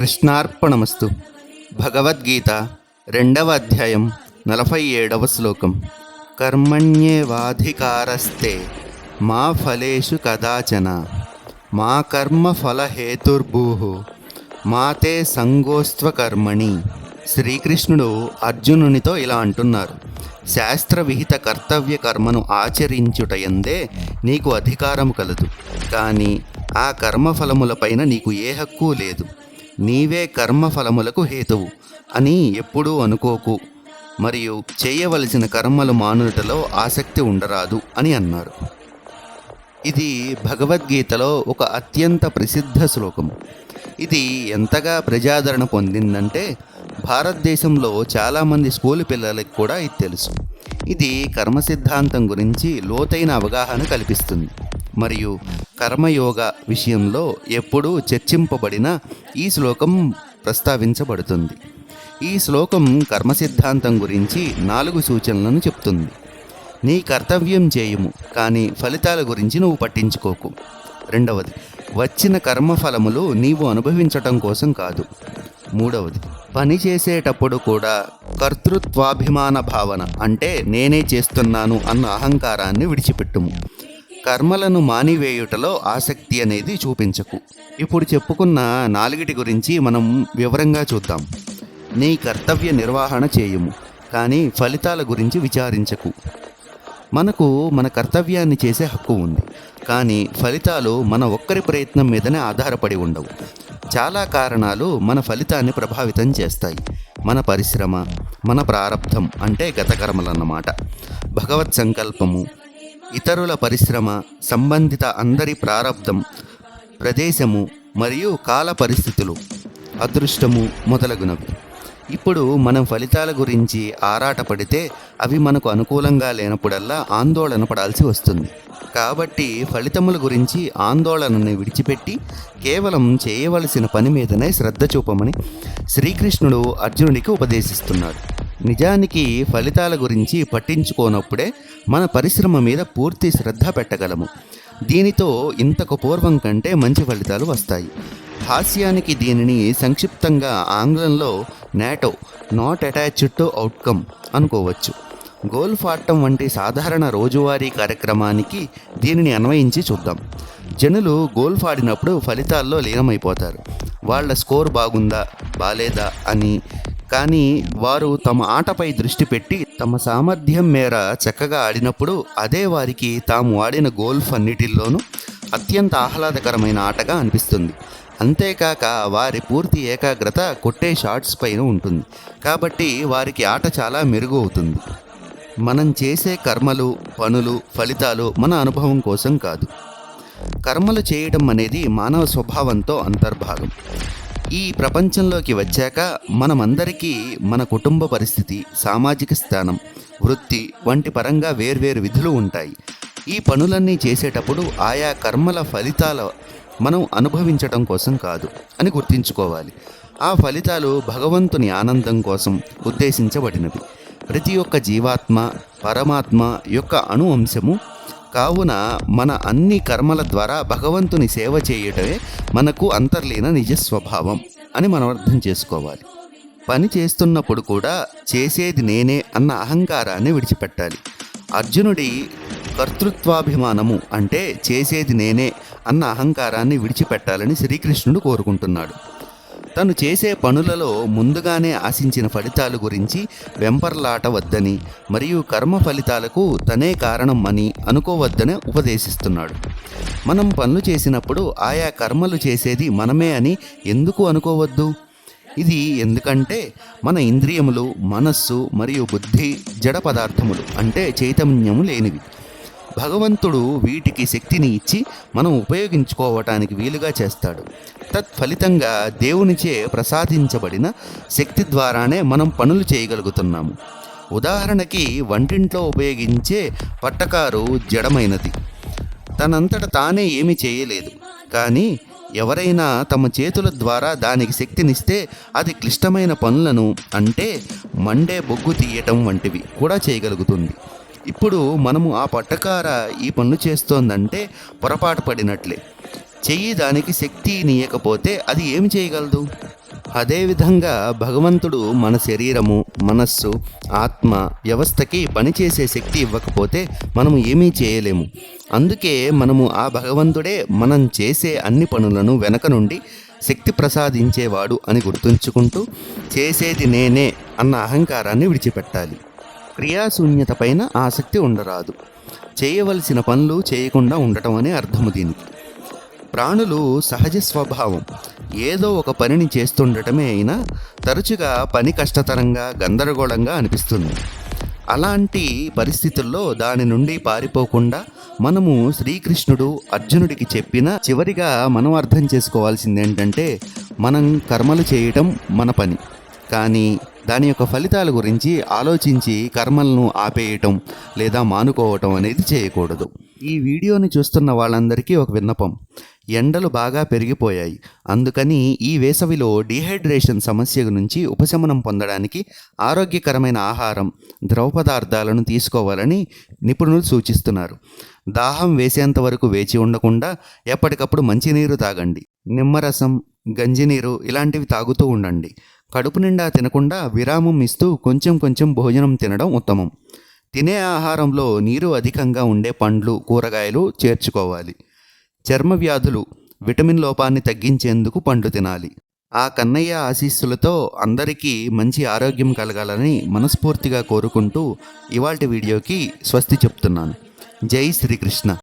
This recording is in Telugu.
కృష్ణార్పణమస్తు. భగవద్గీత రెండవ అధ్యాయం నలభై ఏడవ శ్లోకం. కర్మణ్యేవాధికారస్తే మా ఫలేషు కదాచన. మా కర్మ ఫలహేతుర్భూ. మా తే సంగోస్త్వ కర్మణి శ్రీకృష్ణుడు అర్జునునితో ఇలా అంటున్నారు. శాస్త్ర విహిత కర్తవ్య కర్మను ఆచరించుటయందే నీకు అధికారము కలదు. కానీ ఆ కర్మఫలములపైన నీకు ఏ హక్కు లేదు. నీవే కర్మఫలములకు హేతువు అని ఎప్పుడూ అనుకోకు. మరియు చేయవలసిన కర్మలు మానుటలో ఆసక్తి ఉండరాదు అని అన్నారు. ఇది భగవద్గీతలో ఒక అత్యంత ప్రసిద్ధ శ్లోకం. ఇది ఎంతగా ప్రజాదరణ పొందిందంటే భారతదేశంలో చాలామంది స్కూల్ పిల్లలకు కూడా ఇది తెలుసు. ఇది కర్మ సిద్ధాంతం గురించి లోతైన అవగాహన కల్పిస్తుంది. మరియు కర్మయోగ విషయంలో ఎప్పుడూ చర్చింపబడిన ఈ శ్లోకం ప్రస్తావించబడుతుంది. ఈ శ్లోకం కర్మ సిద్ధాంతం గురించి నాలుగు సూచనలను చెప్తుంది. నీ కర్తవ్యం చేయుము కానీ ఫలితాల గురించి నువ్వు పట్టించుకోకు. రెండవది వచ్చిన కర్మఫలములు నీవు అనుభవించటం కోసం కాదు. మూడవది పని చేసేటప్పుడు కూడా కర్తృత్వాభిమాన భావన అంటే నేనే చేస్తున్నాను అన్న అహంకారాన్ని విడిచిపెట్టుము. కర్మలను మానివేయుటలో ఆసక్తి అనేది చూపించకు. ఇప్పుడు చెప్పుకున్న నాలుగిటి గురించి మనం వివరంగా చూద్దాం. నీ కర్తవ్య నిర్వహణ చేయుము కానీ ఫలితాల గురించి విచారించకు. మనకు మన కర్తవ్యాన్ని చేసే హక్కు ఉంది కానీ ఫలితాలు మన ఒక్కరి ప్రయత్నం మీదనే ఆధారపడి ఉండవు. చాలా కారణాలు మన ఫలితాన్ని ప్రభావితం చేస్తాయి. మన పరిశ్రమ మన ప్రారంధం అంటే గత కర్మలన్నమాట భగవత్ సంకల్పము ఇతరుల పరిశ్రమ సంబంధిత అందరి ప్రారంధం ప్రదేశము మరియు కాల పరిస్థితులు అదృష్టము మొదలగునవి. ఇప్పుడు మనం ఫలితాల గురించి ఆరాటపడితే అవి మనకు అనుకూలంగా లేనప్పుడల్లా ఆందోళన పడాల్సి వస్తుంది. కాబట్టి ఫలితముల గురించి ఆందోళనని విడిచిపెట్టి కేవలం చేయవలసిన పని మీదనే శ్రద్ధ చూపమని శ్రీకృష్ణుడు అర్జునుడికి ఉపదేశిస్తున్నాడు. నిజానికి ఫలితాల గురించి పట్టించుకోనప్పుడే మన పరిశ్రమ మీద పూర్తి శ్రద్ధ పెట్టగలము. దీనితో ఇంతకు పూర్వం కంటే మంచి ఫలితాలు వస్తాయి. హాస్యానికి దీనిని సంక్షిప్తంగా ఆంగ్లంలో NATO not attached to outcome అనుకోవచ్చు. గోల్ఫ్ ఆడటం వంటి సాధారణ రోజువారీ కార్యక్రమానికి దీనిని అన్వయించి చూద్దాం. జనులు గోల్ఫ్ ఆడినప్పుడు ఫలితాల్లో లీనమైపోతారు. వాళ్ళ స్కోర్ బాగుందా? బాలేదా? అని కానీ వారు తమ ఆటపై దృష్టి పెట్టి తమ సామర్థ్యం మేర చక్కగా ఆడినప్పుడు అదే వారికి తాము ఆడిన గోల్ఫ్ అన్నిటిల్లోనూ అత్యంత ఆహ్లాదకరమైన ఆటగా అనిపిస్తుంది. అంతేకాక వారి పూర్తి ఏకాగ్రత కొట్టే షాట్స్ పైన ఉంటుంది. కాబట్టి వారికి ఆట చాలా మెరుగు అవుతుంది మనం చేసే కర్మలు పనులు ఫలితాలు మన అనుభవం కోసం కాదు. కర్మలు చేయడం అనేది మానవ స్వభావంతో అంతర్భాగం. ఈ ప్రపంచంలోకి వచ్చాక మనమందరికీ మన కుటుంబ పరిస్థితి సామాజిక స్థానం వృత్తి వంటి పరంగా వేర్వేరు విధులు ఉంటాయి. ఈ పనులన్నీ చేసేటప్పుడు ఆయా కర్మల ఫలితాల మనం అనుభవించటం కోసం కాదు అని గుర్తుంచుకోవాలి. ఆ ఫలితాలు భగవంతుని ఆనందం కోసం ఉద్దేశించబడినవి. ప్రతి ఒక్క జీవాత్మ పరమాత్మ యొక్క అణు అంశము కావున మన అన్ని కర్మల ద్వారా భగవంతుని సేవ చేయటమే మనకు అంతర్లీన నిజ స్వభావం అని మనం అర్థం చేసుకోవాలి. పని చేస్తున్నప్పుడు కూడా చేసేది నేనే అన్న అహంకారాన్ని విడిచిపెట్టాలి. అర్జునుడి కర్తృత్వాభిమానము అంటే చేసేది నేనే అన్న అహంకారాన్ని విడిచిపెట్టాలని శ్రీకృష్ణుడు కోరుకుంటున్నాడు. తను చేసే పనులలో ముందుగానే ఆశించిన ఫలితాలు గురించి వెంపర్లాట వద్దని మరియు కర్మ ఫలితాలకు తనే కారణం అని అనుకోవద్దని ఉపదేశిస్తున్నాడు. మనం పనులు చేసినప్పుడు ఆయా కర్మలు చేసేది మనమే అని ఎందుకు అనుకోవద్దు? ఇది ఎందుకంటే మన ఇంద్రియములు మనస్సు మరియు బుద్ధి జడ పదార్థములు అంటే చైతన్యము లేనివి. భగవంతుడు వీటికి శక్తిని ఇచ్చి మనం ఉపయోగించుకోవటానికి వీలుగా చేస్తాడు. తత్ఫలితంగా దేవునిచే ప్రసాదించబడిన శక్తి ద్వారానే మనం పనులు చేయగలుగుతున్నాము. ఉదాహరణకి వంటింట్లో ఉపయోగించే పట్టకారు జడమైనది. తనంతట తానే ఏమి చేయలేదు. కానీ ఎవరైనా తమ చేతుల ద్వారా దానికి శక్తినిస్తే అది క్లిష్టమైన పనులను అంటే మండే బొగ్గు తీయటం వంటివి కూడా చేయగలుగుతుంది. ఇప్పుడు మనము ఆ పట్టకార ఈ పన్ను చేస్తోందంటే పొరపాటు పడినట్లే. చెయ్యి దానికి శక్తి నీయకపోతే అది ఏమి చేయగలదు? అదేవిధంగా భగవంతుడు మన శరీరము మనస్సు ఆత్మ వ్యవస్థకి పనిచేసే శక్తి ఇవ్వకపోతే మనము ఏమీ చేయలేము. అందుకే మనము ఆ భగవంతుడే మనం చేసే అన్ని పనులను వెనక నుండి శక్తి ప్రసాదించేవాడు అని గుర్తుంచుకుంటూ చేసేది నేనే అన్న అహంకారాన్ని విడిచిపెట్టాలి. క్రియాశూన్యత పైన ఆసక్తి ఉండరాదు. చేయవలసిన పనులు చేయకుండా ఉండటం అనే అర్థము దీనికి. ప్రాణులు సహజ స్వభావం. ఏదో ఒక పనిని చేస్తుండటమే అయినా తరచుగా పని కష్టతరంగా గందరగోళంగా అనిపిస్తుంది. అలాంటి పరిస్థితుల్లో దాని నుండి పారిపోకుండా మనము శ్రీకృష్ణుడు అర్జునుడికి చెప్పిన చివరిగా మనం అర్థం చేసుకోవాల్సింది ఏంటంటే మనం కర్మలు చేయటం మన పని. కానీ దాని యొక్క ఫలితాల గురించి ఆలోచించి కర్మలను ఆపేయటం లేదా మానుకోవటం అనేది చేయకూడదు. ఈ వీడియోని చూస్తున్న వాళ్ళందరికీ ఒక విన్నపం. ఎండలు బాగా పెరిగిపోయాయి. అందుకని ఈ వేసవిలో డీహైడ్రేషన్ సమస్య నుంచి ఉపశమనం పొందడానికి ఆరోగ్యకరమైన ఆహారం ద్రవ పదార్థాలను తీసుకోవాలని నిపుణులు సూచిస్తున్నారు. దాహం వేసేంత వరకు వేచి ఉండకుండా ఎప్పటికప్పుడు మంచినీరు తాగండి. నిమ్మరసం గంజినీరు ఇలాంటివి తాగుతూ ఉండండి. కడుపు నిండా తినకుండా విరామం ఇస్తూ కొంచెం కొంచెం భోజనం తినడం ఉత్తమం. తినే ఆహారంలో నీరు అధికంగా ఉండే పండ్లు కూరగాయలు చేర్చుకోవాలి. చర్మ వ్యాధులు విటమిన్ లోపాన్ని తగ్గించేందుకు పండ్లు తినాలి. ఆ కన్నయ్య ఆశీస్సులతో అందరికీ మంచి ఆరోగ్యం కలగాలని మనస్ఫూర్తిగా కోరుకుంటూ ఇవాల్టి వీడియోకి స్వస్తి చెప్తున్నాను. జై శ్రీకృష్ణ.